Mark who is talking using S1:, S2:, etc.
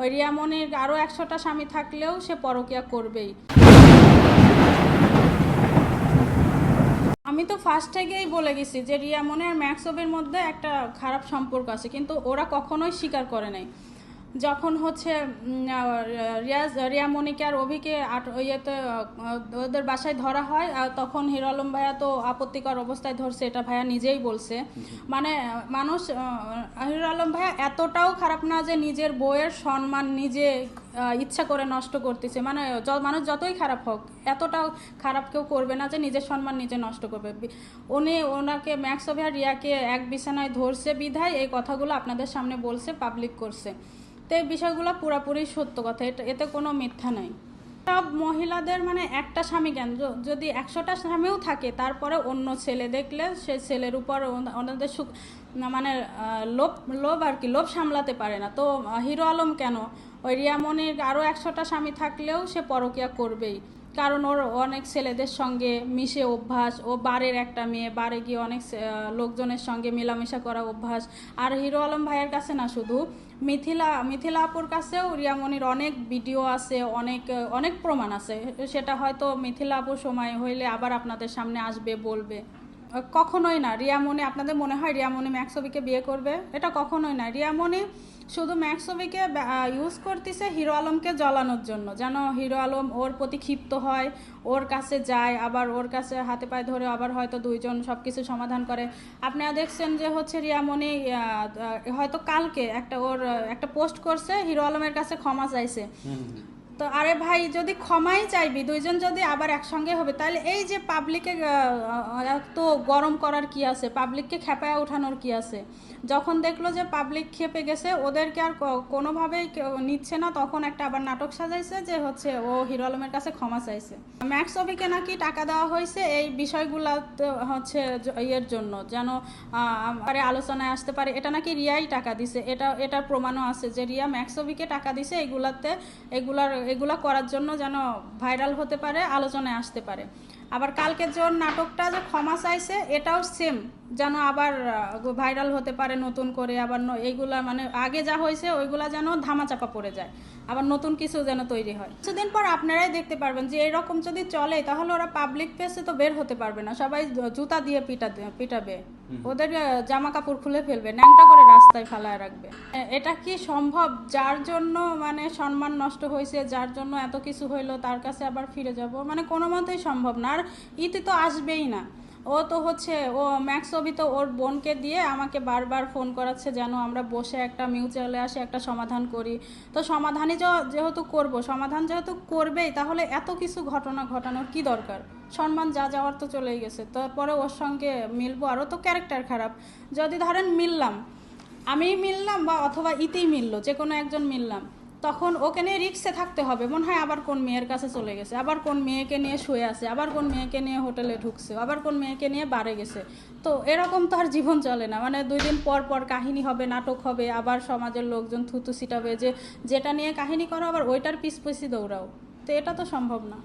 S1: ওই রিয়ামনির আরও একশোটা স্বামী থাকলেও সে পরকিয়া করবেই। আমি তো ফার্স্ট থেকেই বলে গেছি যে রিয়ামনের ম্যাক্সবের মধ্যে একটা খারাপ সম্পর্ক আছে, কিন্তু ওরা কখনোই স্বীকার করে নাই। যখন হচ্ছে রিয়াজ রিয়ামণিকে আর অভিকে আট- ইয়েতে ওদের বাসায় ধরা হয় তখন হিরো আলম ভাইয়া তো আপত্তিকর অবস্থায় ধরছে, এটা ভাইয়া নিজেই বলছে। মানে মানুষ হিরো আলম ভাইয়া এতটাও খারাপ না যে নিজের বইয়ের সম্মান নিজে ইচ্ছা করে নষ্ট করতেছে। মানে মানুষ যতই খারাপ হোক, এতটাও খারাপ কেউ করবে না যে নিজের সম্মান নিজে নষ্ট করবে। উনি, ওনাকে, ম্যাক্স অভিয়া রিয়াকে এক বিছানায় ধরছে বিধায় এই কথাগুলো আপনাদের সামনে বলছে পাবলিক করছে। তো এই বিষয়গুলো পুরাপুরি সত্য কথা, এটা, এতে কোনো মিথ্যা নাই। সব মহিলাদের মানে একটা স্বামী কেন? যদি একশোটা স্বামীও থাকে, তারপরে অন্য ছেলে দেখলে সে ছেলের উপর ওনাদের সুখ মানে লোভ লোভ আর কি, লোভ সামলাতে পারে না। তো হিরো আলম কেন? ওই রিয়ামনির আরও একশোটা স্বামী থাকলেও সে পরকিয়া করবেই। কারণ ওর অনেক ছেলেদের সঙ্গে মিশে অভ্যাস, ও বারের একটা মেয়ে, বারে গিয়ে অনেক লোকজনের সঙ্গে মেলামেশা করা অভ্যাস। আর হিরো আলম ভাইয়ের কাছে না শুধু, মিথিলা মিথিলা আপুর কাছেও রিয়ামণির অনেক ভিডিও আছে, অনেক অনেক প্রমাণ আছে। সেটা হয়তো মিথিলা আপুর সময় হইলে আবার আপনাদের সামনে আসবে, বলবে। কখনোই না। রিয়ামনি আপনাদের মনে হয় রিয়ামনি ম্যাক্সবিকে বিয়ে করবে? এটা কখনোই না। রিয়ামনি শুধু ম্যাক্সবিকে ইউজ করতেছে হিরো আলমকে জ্বলানোর জন্য। যেন হিরো আলম ওর প্রতি ক্ষিপ্ত হয় ওর কাছে যায় আবার ওর কাছে হাতে পায়ে ধরে আবার হয়তো দুইজন সব কিছু সমাধান করে। আপনারা দেখছেন যে হচ্ছে আহ, হয়তো কালকে একটা ওর একটা পোস্ট করছে হিরো আলমের কাছে ক্ষমা চাইছে। তো আরে ভাই, যদি ক্ষমাই চাইবি, দুইজন যদি আবার একসঙ্গে হবে, তাহলে এই যে পাবলিকে তো গরম করার কি আছে? পাবলিককে খেপায় ওঠানোর কি আছে? যখন দেখল যে পাবলিক খেপে গেছে, ওদেরকে আর কোনোভাবেই নিচ্ছে না, তখন একটা আবার নাটক সাজাইছে যে হচ্ছে ও হিরো আলমের কাছে ক্ষমা চাইছে। ম্যাক্স অফিকে নাকি টাকা দেওয়া হয়েছে এই বিষয়গুলো হচ্ছে ইয়ের জন্য, যেন আরে আলোচনায় আসতে পারে। এটা নাকি রিয়াই টাকা দিছে, এটা, এটার প্রমাণও আছে যে রিয়া ম্যাক্সবিকে টাকা দিছে, এগুলাতে, এগুলার এগুলা করার জন্য যেন ভাইরাল হতে পারে, আলোচনায় আসতে পারে। আবার কালকের জোর নাটকটা যে ক্ষমা চাইছে, এটাও সেম যেন আবার ভাইরাল হতে পারে নতুন করে আবার এইগুলা মানে আগে যা হয়েছে ওইগুলা যেন ধামাচাপা পড়ে যায়। আবার নতুন কিছু যেন তৈরি হয়। কিছুদিন পর আপনারাই দেখতে পারবেন যে এরকম যদি চলে তাহলে ওরা পাবলিক প্লেসে তো বের হতে পারবে না। সবাই জুতা দিয়ে পিটা পিটাবে। ওদের জামা কাপড় খুলে ফেলবে ন্যাংটা করে রাস্তায় ফেলায় রাখবে। এটা কি সম্ভব? যার জন্য মানে সম্মান নষ্ট হয়েছে যার জন্য এত কিছু হইল তার কাছে আবার ফিরে যাব? মানে কোনো মতেই সম্ভব না। আর ইতি তো আসবেই না। ও তো হচ্ছে, ও ম্যাক্স অবি তো ওর বোনকে দিয়ে আমাকে বারবার ফোন করাচ্ছে যেন আমরা বসে একটা মিউচুয়ালে আসে একটা সমাধান করি। তো সমাধানই যেহেতু করব, সমাধান যেহেতু করবেই, তাহলে এত কিছু ঘটনা ঘটানোর কি দরকার? সম্মান যা যাওয়ার তো চলেই গেছে। তারপরে ওর সঙ্গে মিলবো, আরও তো ক্যারেক্টার খারাপ। যদি ধরেন মিললাম আমি মিললাম বা অথবা ইতেই মিললো যে কোনো একজন মিললাম তখন ওকে নিয়ে রিক্সে থাকতে হবে। মনে হয় আবার কোন মেয়ের কাছে চলে গেছে, আবার কোন মেয়েকে নিয়ে শুয়ে আছে, আবার কোন মেয়েকে নিয়ে হোটেলে ঢুকছে, আবার কোন মেয়েকে নিয়ে বারে গেছে। তো এরকম তো আর জীবন চলে না। মানে দুই দিন পর পর কাহিনী হবে, নাটক হবে, আবার সমাজের লোকজন থুতু ছিটাবে যে, যেটা নিয়ে কাহিনী করো, আবার ওইটার পিছ পিছি দৌড়াও। তো এটা তো সম্ভব না।